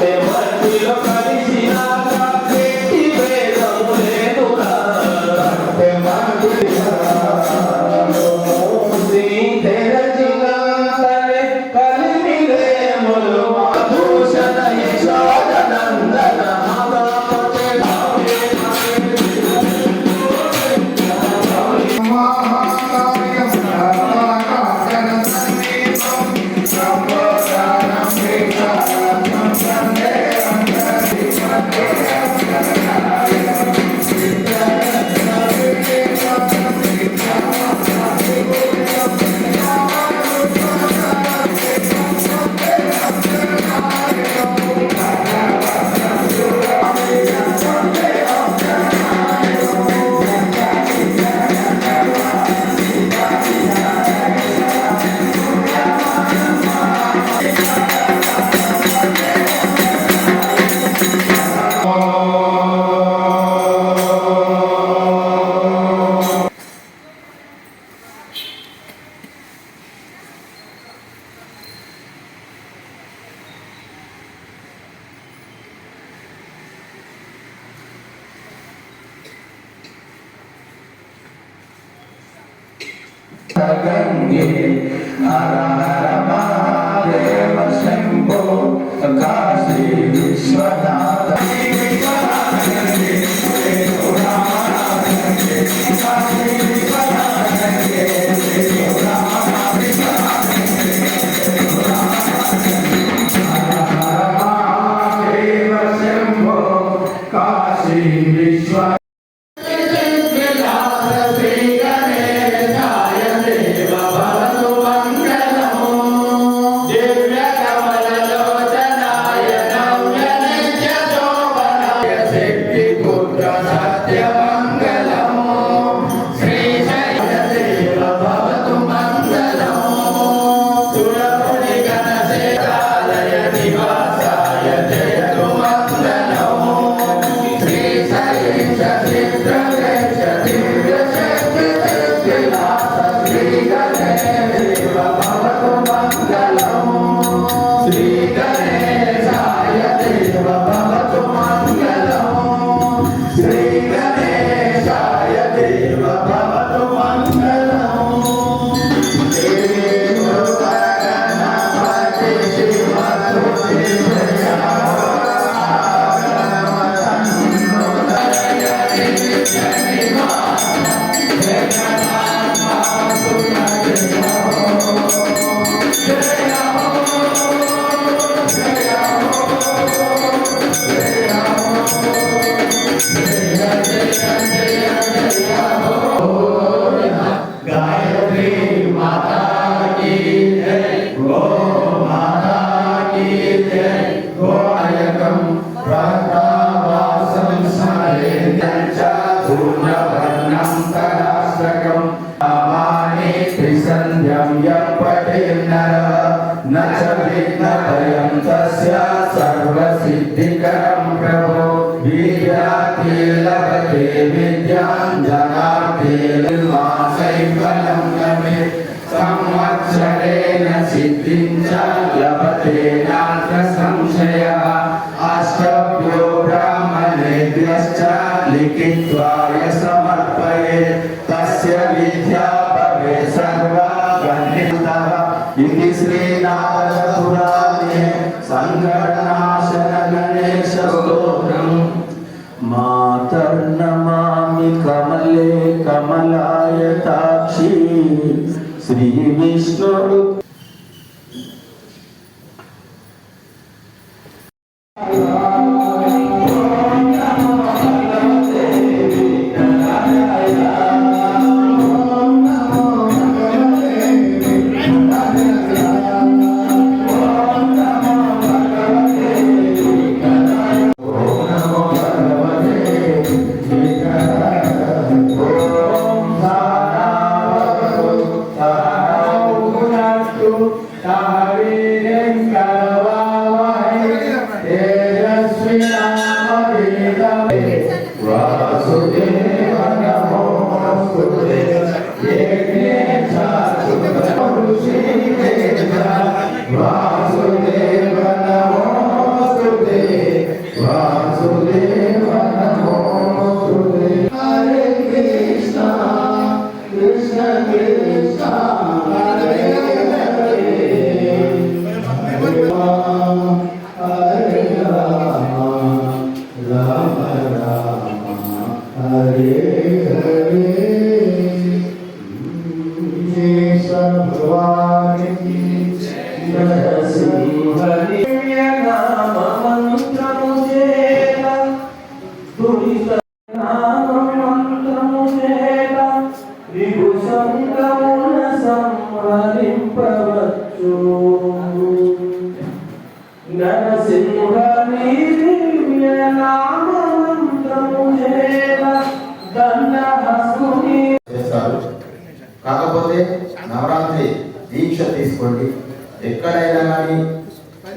Até mais, గంగే హర హర మహాదేవ శంభో. కాశీ విశ్వనాథ శ్రీ सिद्धिकरं प्रभो विद्या लभते विद्यां సంఘటనాశన గణేశ స్తోత్రం మాతర్నమామి కమలే కమలాయతాక్షి. శ్రీ విష్ణుడు కాకపోతే నవరాత్రి దీక్ష తీసుకోండి. ఎక్కడైనా కానీ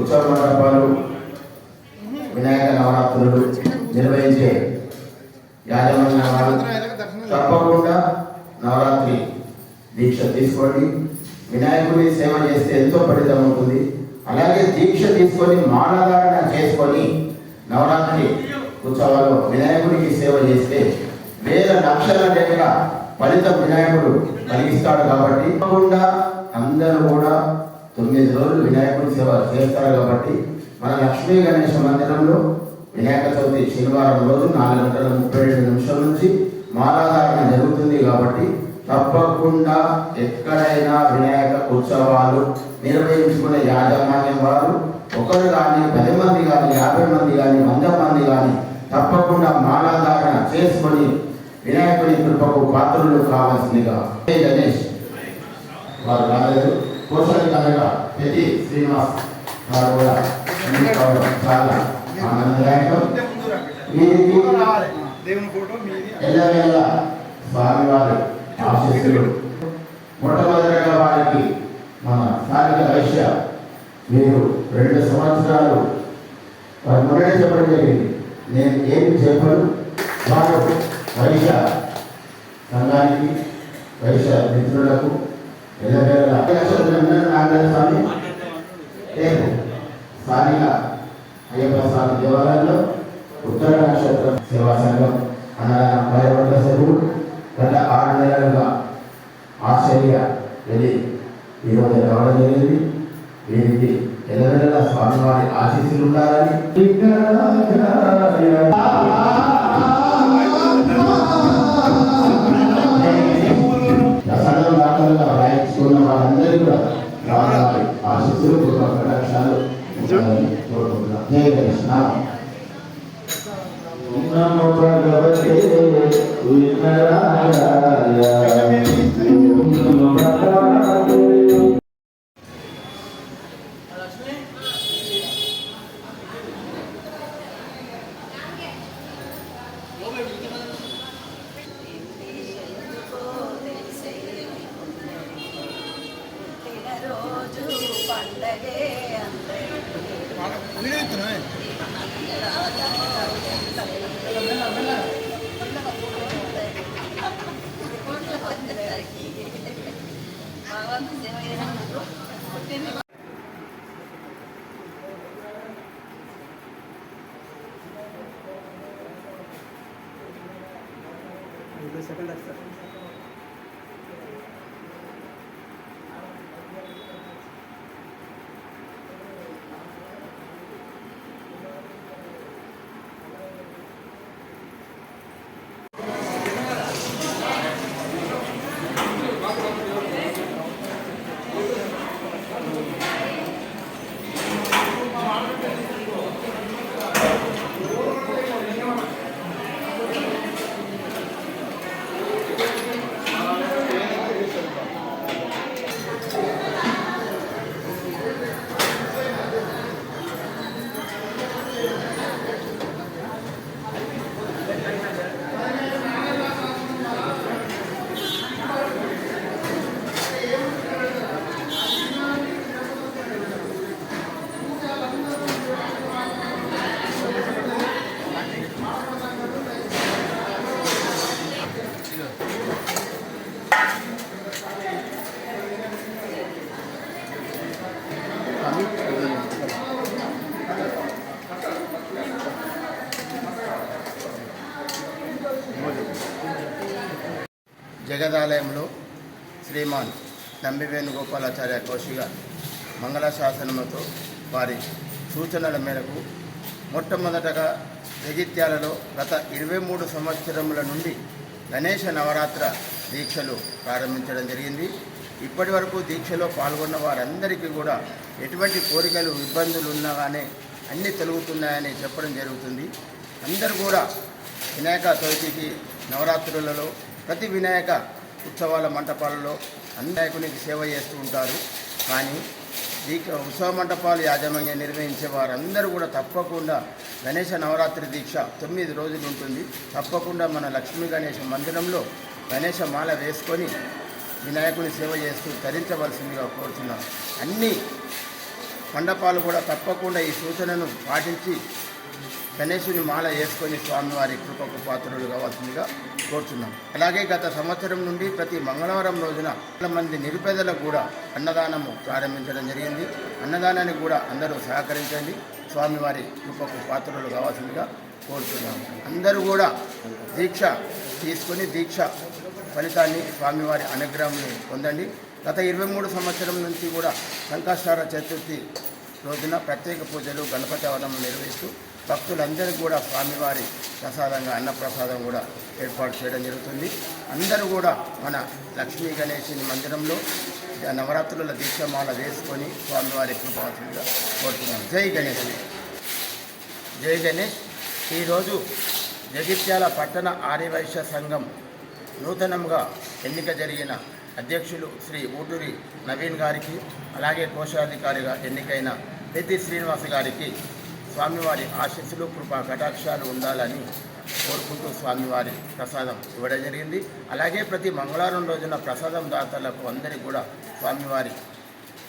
ఉత్సవ మండపాలు వినాయక నవరాత్రులు నిర్వహించే యాజమాన్య వారు తప్పకుండా నవరాత్రి దీక్ష తీసుకోండి. వినాయకుడి సేవ చేస్తే ఎంతో ఫలితం ఉంటుంది. అలాగే దీక్ష తీసుకొని మాలధారణ చేసుకొని నవరాత్రి ఉత్సవాలు వినాయకుడికి సేవ చేస్తే వేల లక్షల లేక ఫలితం వినాయకుడు కలిగిస్తాడు కాబట్టి తప్పకుండా అందరూ కూడా తొమ్మిది రోజులు వినాయకుడి సేవ చేస్తారు కాబట్టి మన లక్ష్మీ గణేష మందిరంలో వినాయక చవితి శనివారం రోజు నాలుగు గంటల ముప్పై రెండు నిమిషాల నుంచి మాలాధారణ జరుగుతుంది కాబట్టి తప్పకుండా ఎక్కడైనా వినాయక ఉత్సవాలు నిర్వహించుకునే యాజమాన్యం వారు ఒకరు కానీ పది మంది కానీ యాభై మంది కానీ వంద మంది కానీ తప్పకుండా మాలాధారణ చేసుకొని వినాయకుడి కృపకు పాత్రులు కావాల్సిందిగా. గణేష్. వారు రాలేదు. కోసలి కనుక ప్రతి శ్రీనివాస్ వారు కూడా చాలా ఆనందదాయకం వీరికి దేవుని ఫోటో మీది. ఎల్లవేళ స్వామివారి ఆశీస్సులు. మొట్టమొదటిగా వారికి మన స్థానిక వైశ్య మీరు రెండు సంవత్సరాలు వారు మొదటి చెప్పడం జరిగింది. నేను ఏమి చెప్పను. వారు వైశ్య సంఘానికి వైశ్య మిత్రులకు ఎల్లవేళ. స్వామి. రేపు స్థానిక అయ్యప్ప స్వామి దేవాలయంలో ఉత్తర నక్షత్ర సేవా సంఘం అనగా భయపడ్డ సభ్యులు గత ఆరు నెలలుగా ఆస్ట్రేలియా వెళ్ళి ఈరోజు రావడం జరిగింది. వీరికి ఎల్లవెల్ల స్వామివారి ఆశీస్సులు ఉండాలని. దశలో దాఖలుగా రాయించుకున్న వారందరికీ కూడా రావాలి ఆశీస్సులు కృపా కటాక్షాలు जय कृष्णा नमो भगवते विनराय नमो भगवते सेकंड వేదాలయంలో శ్రీమాన్ నంబి వేణుగోపాలాచార్య కౌశిక మంగళ శాసనముతో వారి సూచనల మేరకు మొట్టమొదటగా జగిత్యాలలో గత ఇరవై మూడు సంవత్సరముల నుండి గణేష నవరాత్ర దీక్షలు ప్రారంభించడం జరిగింది. ఇప్పటి వరకు దీక్షలో పాల్గొన్న వారందరికీ కూడా ఎటువంటి కోరికలు ఇబ్బందులు ఉన్నా కానీ అన్నీ తొలుగుతున్నాయని చెప్పడం జరుగుతుంది. అందరూ కూడా వినాయక చవితికి నవరాత్రులలో ప్రతి వినాయక ఉత్సవాల మంటపాలలో అన్యాయకునికి సేవ చేస్తూ ఉంటారు. కానీ దీక్ష ఉత్సవ మంటపాలు యాజమాన్యం నిర్వహించే వారందరూ కూడా తప్పకుండా గణేష నవరాత్రి దీక్ష తొమ్మిది రోజులు ఉంటుంది. తప్పకుండా మన లక్ష్మీ గణేష మందిరంలో గణేష మాల వేసుకొని వినాయకుని సేవ చేస్తూ ధరించవలసిందిగా కోరుతున్నాను అన్ని మండపాలు కూడా తప్పకుండా ఈ సూచనను పాటించి గణేశుని మాల వేసుకొని స్వామివారి కృపకు పాత్రలు కావాల్సిందిగా కోరుతున్నాం అలాగే గత సంవత్సరం నుండి ప్రతి మంగళవారం రోజున మంది నిరుపేదలకు కూడా అన్నదానము ప్రారంభించడం జరిగింది. అన్నదానానికి కూడా అందరూ సహకరించండి. స్వామివారి కృపకు పాత్రలు కావాల్సిందిగా కోరుతున్నాం అందరూ కూడా దీక్ష తీసుకొని దీక్ష ఫలితాన్ని స్వామివారి అనుగ్రహాన్ని పొందండి. గత ఇరవై మూడు సంవత్సరం నుంచి కూడా సంకష్టార చతుర్థి రోజున ప్రత్యేక పూజలు గణపతి అవనం నిర్వహిస్తూ భక్తులందరికీ కూడా స్వామివారి ప్రసాదంగా అన్నప్రసాదం కూడా ఏర్పాటు చేయడం జరుగుతుంది. అందరూ కూడా మన లక్ష్మీ గణేశుని మందిరంలో నవరాత్రుల దీక్షమాల వేసుకొని స్వామివారి కృపాసులుగా కోరుతున్నాం. జై గణేష్. జై గణేష్. ఈరోజు జగిత్యాల పట్టణ ఆర్యవైశ్య సంఘం నూతనంగా ఎన్నిక జరిగిన అధ్యక్షులు శ్రీ ఊటూరి నవీన్ గారికి అలాగే కోశాధికారిగా ఎన్నికైన పెద్ది శ్రీనివాస్ గారికి స్వామివారి ఆశీస్సులు కృపా కటాక్షాలు ఉండాలని కోరుకుంటూ స్వామివారి ప్రసాదం ఇవ్వడం జరిగింది. అలాగే ప్రతి మంగళవారం రోజున ప్రసాదం దాతలకు అందరికీ కూడా స్వామివారి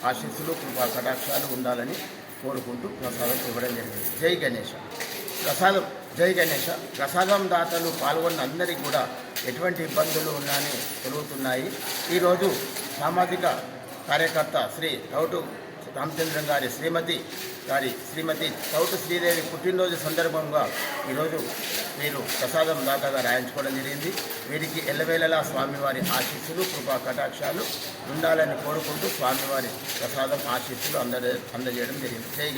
ఆశీస్సులు కృపా కటాక్షాలు ఉండాలని కోరుకుంటూ ప్రసాదం ఇవ్వడం జరిగింది. జై గణేష. ప్రసాదం జై గణేష. ప్రసాదం దాతలు పాల్గొన్న అందరికీ కూడా ఎటువంటి ఇబ్బందులు ఉన్నాయని తెలుగుతున్నాయి. ఈరోజు సామాజిక కార్యకర్త శ్రీ రౌటు రామచంద్రం గారి శ్రీమతి గారి శ్రీమతి తౌటు శ్రీదేవి పుట్టినరోజు సందర్భంగా ఈరోజు వీరు ప్రసాదం దాకాగా రాయించుకోవడం జరిగింది. వీరికి ఎల్లవేళలా స్వామివారి ఆశీస్సులు కృపా కటాక్షాలు ఉండాలని కోరుకుంటూ స్వామివారి ప్రసాదం ఆశీస్సులు అందజే అందజేయడం జరిగింది. జై